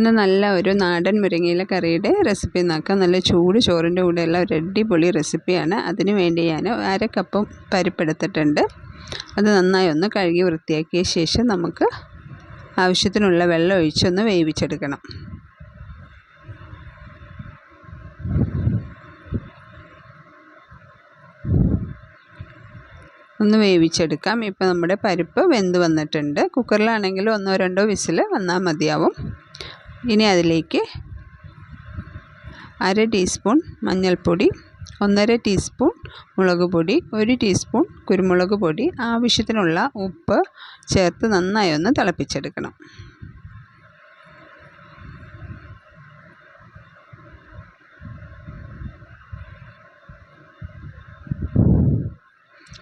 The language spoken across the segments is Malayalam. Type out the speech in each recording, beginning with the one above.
ഇന്ന് നല്ല ഒരു നാടൻ മുരിങ്ങയില കറിയുടെ റെസിപ്പി നോക്കാം. നല്ല ചൂട് ചോറിന്റെ കൂടെയുള്ള ഒരു അടിപൊളി റെസിപ്പിയാണ് അതിന് വേണ്ടി ഞാൻ അര കപ്പും പരിപ്പെടുത്തിട്ടുണ്ട് അത് നന്നായി ഒന്ന് കഴുകി വൃത്തിയാക്കിയ ശേഷം നമുക്ക് ആവശ്യത്തിനുള്ള വെള്ളം ഒഴിച്ചൊന്ന് വേവിച്ചെടുക്കണം. ഒന്ന് വേവിച്ചെടുക്കാം. ഇപ്പോൾ നമ്മുടെ പരിപ്പ് വെന്ത് വന്നിട്ടുണ്ട്. കുക്കറിലാണെങ്കിൽ ഒന്നോ രണ്ടോ വിസിൽ വന്നാൽ മതിയാവും. ഇനി അതിലേക്ക് അര ടീസ്പൂൺ മഞ്ഞൾപ്പൊടി ഒന്നര ടീസ്പൂൺ മുളക് പൊടി ഒരു ടീസ്പൂൺ കുരുമുളക് പൊടി. ആവശ്യത്തിനുള്ള ഉപ്പ് ചേർത്ത് നന്നായി ഒന്ന് തിളപ്പിച്ചെടുക്കണം.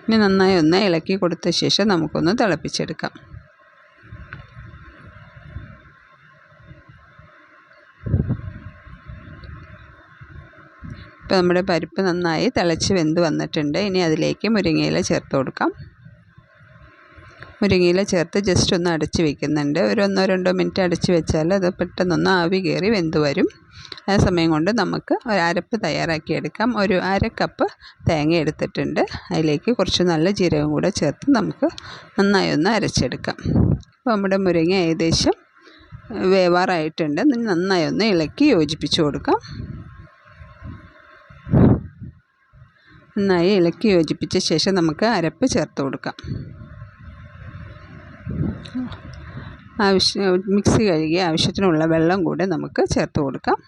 ഇനി നന്നായി ഒന്ന് ഇളക്കി കൊടുത്ത ശേഷം നമുക്കൊന്ന് തിളപ്പിച്ചെടുക്കാം. ഇപ്പോൾ നമ്മുടെ പരിപ്പ് നന്നായി തിളച്ച് വെന്ത് വന്നിട്ടുണ്ട്. ഇനി അതിലേക്ക് മുരിങ്ങയില ചേർത്ത് കൊടുക്കാം. മുരിങ്ങയില ചേർത്ത് ജസ്റ്റ് ഒന്ന് അടച്ച് വെക്കുന്നുണ്ട്. ഒരു ഒന്നോ രണ്ടോ മിനിറ്റ് അടച്ച് വെച്ചാൽ അത് പെട്ടെന്നൊന്ന് ആവി കയറി വെന്ത് വരും. ആ സമയം കൊണ്ട് നമുക്ക് ഒരു അരപ്പ് തയ്യാറാക്കിയെടുക്കാം ഒരു അര കപ്പ് തേങ്ങ എടുത്തിട്ടുണ്ട്. അതിലേക്ക് കുറച്ച് നല്ല ജീരകം കൂടെ ചേർത്ത് നമുക്ക് നന്നായി ഒന്ന് അരച്ചെടുക്കാം. അപ്പോൾ നമ്മുടെ മുരിങ്ങ ഏകദേശം വേവാറായിട്ടുണ്ട്. നന്നായി ഒന്ന് ഇളക്കി യോജിപ്പിച്ച് കൊടുക്കാം. നന്നായി ഇളക്കി യോജിപ്പിച്ച ശേഷം നമുക്ക് അരപ്പ് ചേർത്ത് കൊടുക്കാം. ആവശ്യ മിക്സി കഴുകി ആവശ്യത്തിനുള്ള വെള്ളം കൂടെ നമുക്ക് ചേർത്ത് കൊടുക്കാം.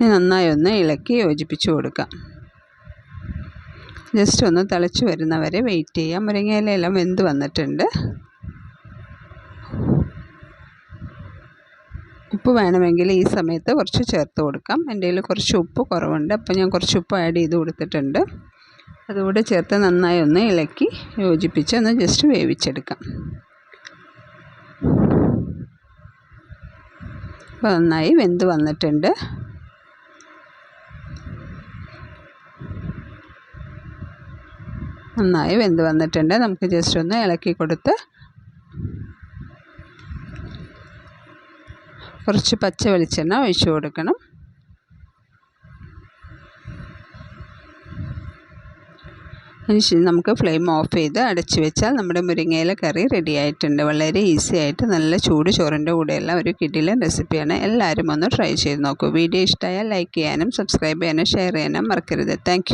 ഇനി നന്നായി ഒന്ന് ഇളക്കി യോജിപ്പിച്ച് കൊടുക്കാം. ജസ്റ്റ് ഒന്ന് തിളച്ച് വരുന്നവരെ വെയിറ്റ് ചെയ്യാം. മുരിങ്ങയിലെല്ലാം വെന്ത് വന്നിട്ടുണ്ട്. ഉപ്പ് വേണമെങ്കിൽ ഈ സമയത്ത് കുറച്ച് ചേർത്ത് കൊടുക്കാം. എന്റെ കയ്യിൽ കുറച്ച് ഉപ്പ് കുറവുണ്ട്. അപ്പോൾ ഞാൻ കുറച്ച് ഉപ്പ് ആഡ് ചെയ്ത് കൊടുത്തിട്ടുണ്ട്. അതുകൂടെ ചേർത്ത് നന്നായി ഒന്ന് ഇളക്കി യോജിപ്പിച്ച് ഒന്ന് ജസ്റ്റ് വേവിച്ചെടുക്കാം. അപ്പോൾ നന്നായി വെന്ത് വന്നിട്ടുണ്ട്. നന്നായി വെന്ത് വന്നിട്ടുണ്ട്. നമുക്ക് ജസ്റ്റ് ഒന്ന് ഇളക്കി കൊടുത്ത് കുറച്ച് പച്ച വെളിച്ചെണ്ണ ഒഴിച്ചു കൊടുക്കണം. അതിന് നമുക്ക് ഫ്ലെയിം ഓഫ് ചെയ്ത് അടച്ചു വെച്ചാൽ നമ്മുടെ മുരിങ്ങയില കറി റെഡി ആയിട്ടുണ്ട്. വളരെ ഈസി ആയിട്ട് നല്ല ചൂട് ചോറിന്റെ കൂടെയുള്ള ഒരു കിടിലൻ റെസിപ്പിയാണ് എല്ലാവരും ഒന്ന് ട്രൈ ചെയ്ത് നോക്കൂ. വീഡിയോ ഇഷ്ടമായാൽ ലൈക്ക് ചെയ്യാനും സബ്സ്ക്രൈബ് ചെയ്യാനും ഷെയർ ചെയ്യാനും മറക്കരുത്. താങ്ക്